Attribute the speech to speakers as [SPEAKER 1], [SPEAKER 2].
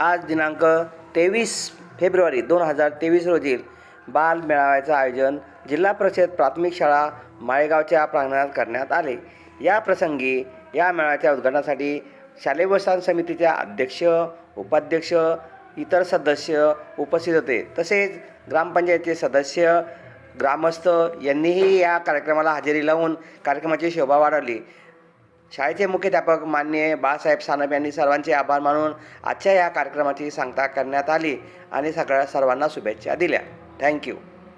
[SPEAKER 1] आज दिनांक तेवीस फेब्रुवारी दोन हजार तेवीस रोजी बाल मेळाव्याचं आयोजन जिल्हा परिषद प्राथमिक शाळा माळेगावच्या प्रांगणात करण्यात आले. या प्रसंगी या मेळाव्याच्या उद्घाटनासाठी शालेय व्यवस्थापन समितीच्या अध्यक्ष उपाध्यक्ष इतर सदस्य उपस्थित होते. तसेच ग्रामपंचायतीचे सदस्य ग्रामस्थ यांनीही या कार्यक्रमाला हजेरी लावून कार्यक्रमाची शोभा वाढवली. शाळेचे मुख्याध्यापक मान्य बाळासाहेब सानप यांनी सर्वांचे आभार मानून आजच्या या कार्यक्रमाची सांगता करण्यात आली आणि सगळ्या सर्वांना शुभेच्छा दिल्या. थँक्यू